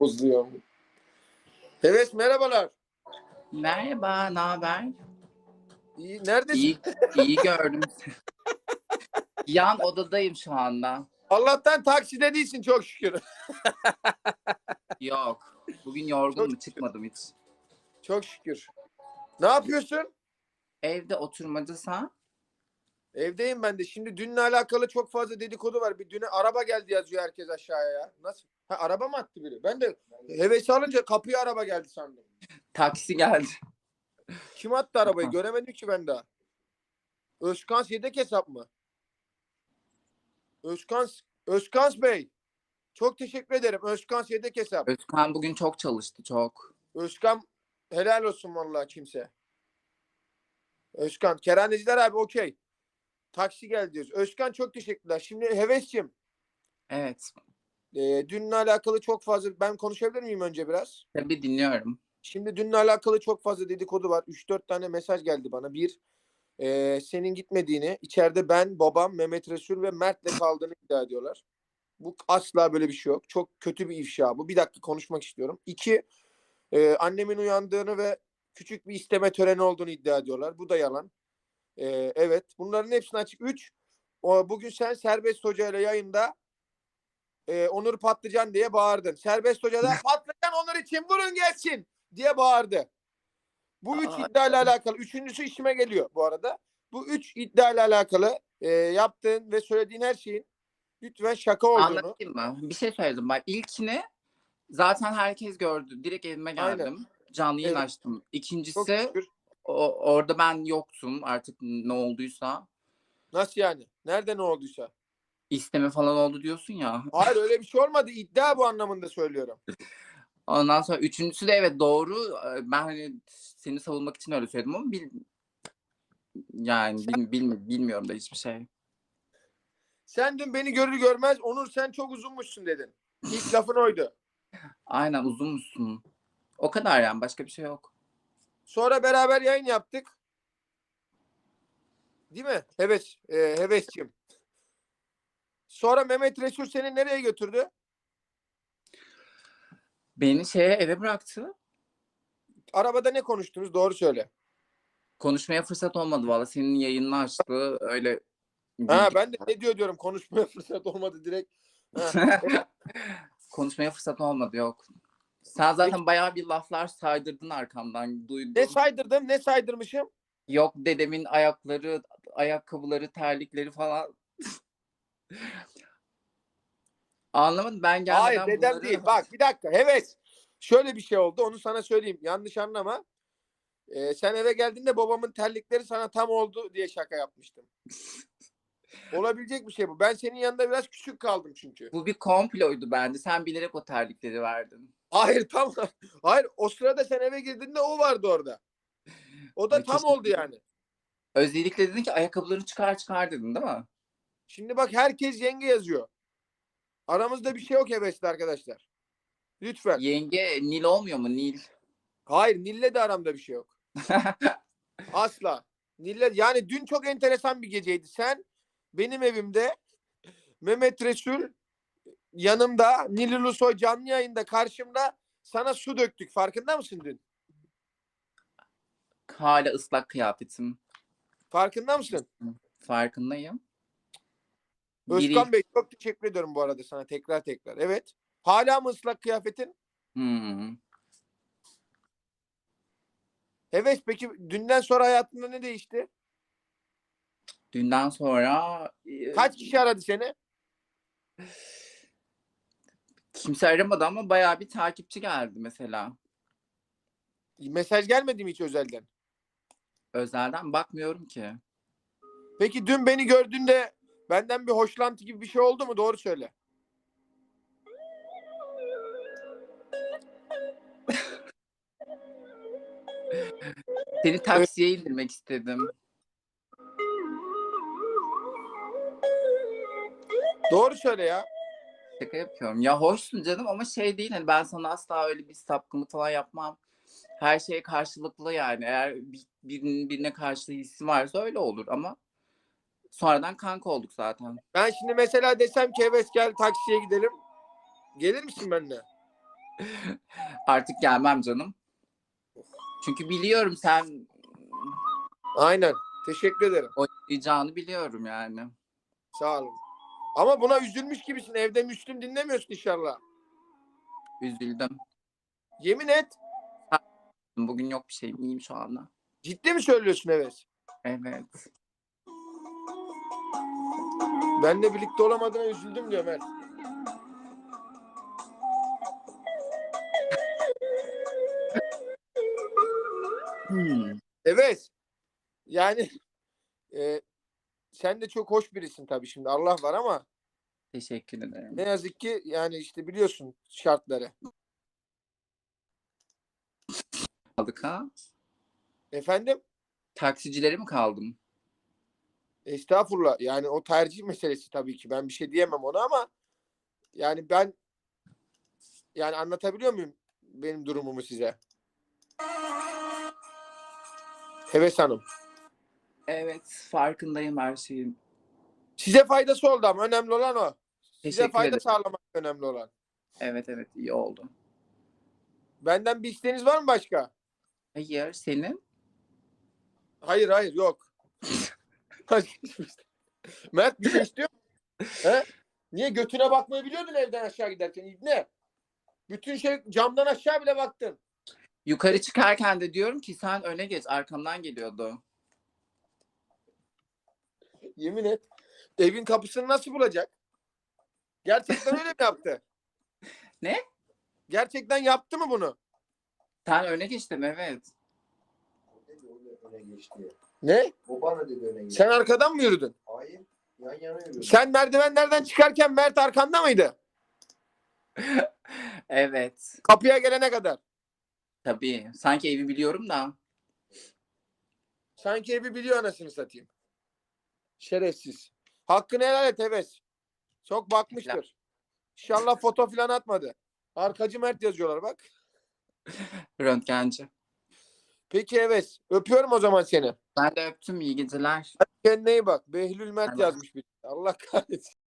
Bozuyorum. Evet merhabalar. Merhaba, ne haber? İyi, neredesin? İyi, iyi gördüm. Yan odadayım şu anda. Allah'tan takside değilsin çok şükür. Yok. Bugün yorgunum, Çok- çıkmadım hiç. Çok şükür. Ne yapıyorsun? Evde oturmaca sen? Evdeyim ben de. Şimdi dünle alakalı çok fazla dedikodu var. Bir düne araba geldi yazıyor herkes aşağıya ya. Nasıl? Ha, araba mı attı biri? Ben de hevesi alınca kapıya araba geldi sandım. Taksi geldi. Kim attı arabayı? Göremedim ki ben daha. Özkans yedek hesap mı? Özkans, Özkans Bey. Çok teşekkür ederim. Özkans yedek hesap. Özkan bugün çok çalıştı, çok. Özkan helal olsun vallahi kimse. Özkan, Keraneciler abi okey. Taksi geldi diyoruz. Özkan çok teşekkürler. Şimdi Heves'cim Evet. e, dünle alakalı çok fazla ben konuşabilir miyim önce biraz? Tabii dinliyorum. Şimdi dünle alakalı çok fazla dedikodu var. 3-4 tane mesaj geldi bana. Bir, e, senin gitmediğini, içeride ben, babam, Mehmet Resul ve Mert'le kaldığını iddia ediyorlar. Bu asla böyle bir şey yok. Çok kötü bir ifşa bu. Bir dakika konuşmak istiyorum. İki, e, annemin uyandığını ve küçük bir isteme töreni olduğunu iddia ediyorlar. Bu da yalan. E, evet. Bunların hepsini açık. Üç, o, bugün sen Serbest Hoca ile yayında e, Onur Patlıcan diye bağırdın. Serbest Hoca da Patlıcan Onur için vurun gelsin diye bağırdı. Bu üç iddia ile alakalı. Üçüncüsü işime geliyor bu arada. Bu üç iddia ile alakalı e, yaptığın ve söylediğin her şeyin lütfen şaka olduğunu. Anlatayım mı? Bir şey söyledim. Bak ilkini zaten herkes gördü. Direkt evime Aynen. geldim. Canlı yayın Evet. açtım. İkincisi. O, orada ben yoktum artık ne olduysa. Nasıl yani? Nerede ne olduysa. İsteme falan oldu diyorsun ya. Hayır öyle bir şey olmadı. İddia bu anlamında söylüyorum. Ondan sonra üçüncüsü de evet doğru. Ee, Ben hani seni savunmak için öyle söyledim ama bil, yani bil, bilmi- bilmiyorum da hiçbir şey. Sen dün beni görür görmez Onur sen çok uzunmuşsun dedin. İlk lafın oydu. Aynen uzun musun? O kadar yani başka bir şey yok. Sonra beraber yayın yaptık. Değil mi? Heves, e, Hevesçim. Sonra Mehmet Resul seni nereye götürdü? Beni şeye eve bıraktı. Arabada ne konuştunuz? Doğru söyle. Konuşmaya fırsat olmadı valla. Senin yayınını açtı. Öyle Ha ben de ne diyor diyorum konuşmaya fırsat olmadı direkt. Ha, Konuşmaya fırsat olmadı yok. Sen zaten bayağı bir laflar saydırdın arkamdan. Duydum. ne saydırdım ne saydırmışım? Yok dedemin ayakları, ayakkabıları, terlikleri falan. Anlamadım ben gelmeden Hayır dedem bunları- değil. Bak bir dakika heves. Şöyle bir şey oldu onu sana söyleyeyim. Yanlış anlama. Ee, sen eve geldiğinde babamın terlikleri sana tam oldu diye şaka yapmıştım. Olabilecek bir şey bu. Ben senin yanında biraz küçük kaldım çünkü. Bu bir komploydu bence. Sen bilerek o terlikleri verdin. Hayır tam. Hayır o sırada sen eve girdiğinde o vardı orada. O da tam oldu yani. Özellikle dedin ki ayakkabılarını çıkar çıkar dedin değil mi? Şimdi bak herkes yenge yazıyor. Aramızda bir şey yok hevesli arkadaşlar. Lütfen. Yenge Nil olmuyor mu Nil? Hayır Nil'le de aramda bir şey yok. Asla. Nil'le yani dün çok enteresan bir geceydi. Sen benim evimde Mehmet Resul yanımda Nil Ulusoy canlı yayında karşımda sana su döktük. Farkında mısın dün? Hala ıslak kıyafetim. Farkında mısın? Farkındayım. Biri- Özkan Bey çok teşekkür ediyorum bu arada sana tekrar tekrar. Evet. Hala mı ıslak kıyafetin? Hmm. Evet peki dünden sonra hayatında ne değişti? Dünden sonra e, Kaç kişi aradı seni? kimse aramadı ama bayağı bir takipçi geldi mesela. Mesaj gelmedi mi hiç özelden? Özelden bakmıyorum ki. Peki dün beni gördüğünde benden bir hoşlantı gibi bir şey oldu mu? Doğru söyle. Seni taksiye indirmek istedim. Doğru söyle ya. Şaka yapıyorum. Ya hoşsun canım ama şey değil hani ben sana asla öyle bir sapkınlık falan yapmam. Her şey karşılıklı yani. Eğer bir, birinin birine karşı hissi varsa öyle olur ama sonradan kanka olduk zaten. Ben şimdi mesela desem ki evet gel taksiye gidelim. Gelir misin benimle? Artık gelmem canım. Çünkü biliyorum sen Aynen. Teşekkür ederim. oynayacağını biliyorum yani. Sağ olun. Ama buna üzülmüş gibisin. Evde Müslüm dinlemiyorsun inşallah. Üzüldüm. Yemin et. Bugün yok bir şeyim. İyiyim şu anda. Ciddi mi söylüyorsun Heves? Evet. Benle birlikte olamadığına üzüldüm diyor Mert. Hmm. Evet. Yani e, sen de çok hoş birisin tabii şimdi. Allah var ama Teşekkür ederim. ne yazık ki yani işte biliyorsun şartları. Kaldık ha? Efendim? Taksicilere mi kaldım? Estağfurullah. Yani o tercih meselesi tabii ki. Ben bir şey diyemem ona ama yani ben yani anlatabiliyor muyum benim durumumu size? Heves Hanım. Evet. Farkındayım her şeyin. Size faydası oldu ama önemli olan o. Size Teşekkür fayda ederim. sağlamak önemli olan. Evet evet iyi oldu. Benden bir isteğiniz var mı başka? Hayır senin? Hayır hayır yok. Mert bir şey istiyor? He? Niye götüne bakmayı biliyordun evden aşağı giderken İbne? Bütün şey camdan aşağı bile baktın. Yukarı çıkarken de diyorum ki sen öne geç arkamdan geliyordu. Yemin et. Evin kapısını nasıl bulacak? Gerçekten öyle mi yaptı? Ne? Gerçekten yaptı mı bunu? Sen öne geçtin evet. dedi öne geçti. Ne? O bana dedi öne geçti. Sen arkadan mı yürüdün? Hayır. Yan yana yürüdük. Sen merdivenlerden çıkarken Mert arkanda mıydı? Evet. Kapıya gelene kadar. Tabii. Sanki evi biliyorum da. Sanki evi biliyor anasını satayım. Şerefsiz. Hakkını helal et Heves. Çok bakmıştır. İnşallah foto falan atmadı. Arkacı Mert yazıyorlar bak. Röntgenci. Peki Heves. Öpüyorum o zaman seni. Ben de öptüm iyi geceler. Kendine iyi bak. Behlül Mert Tamam. yazmış bir. Allah kahretsin.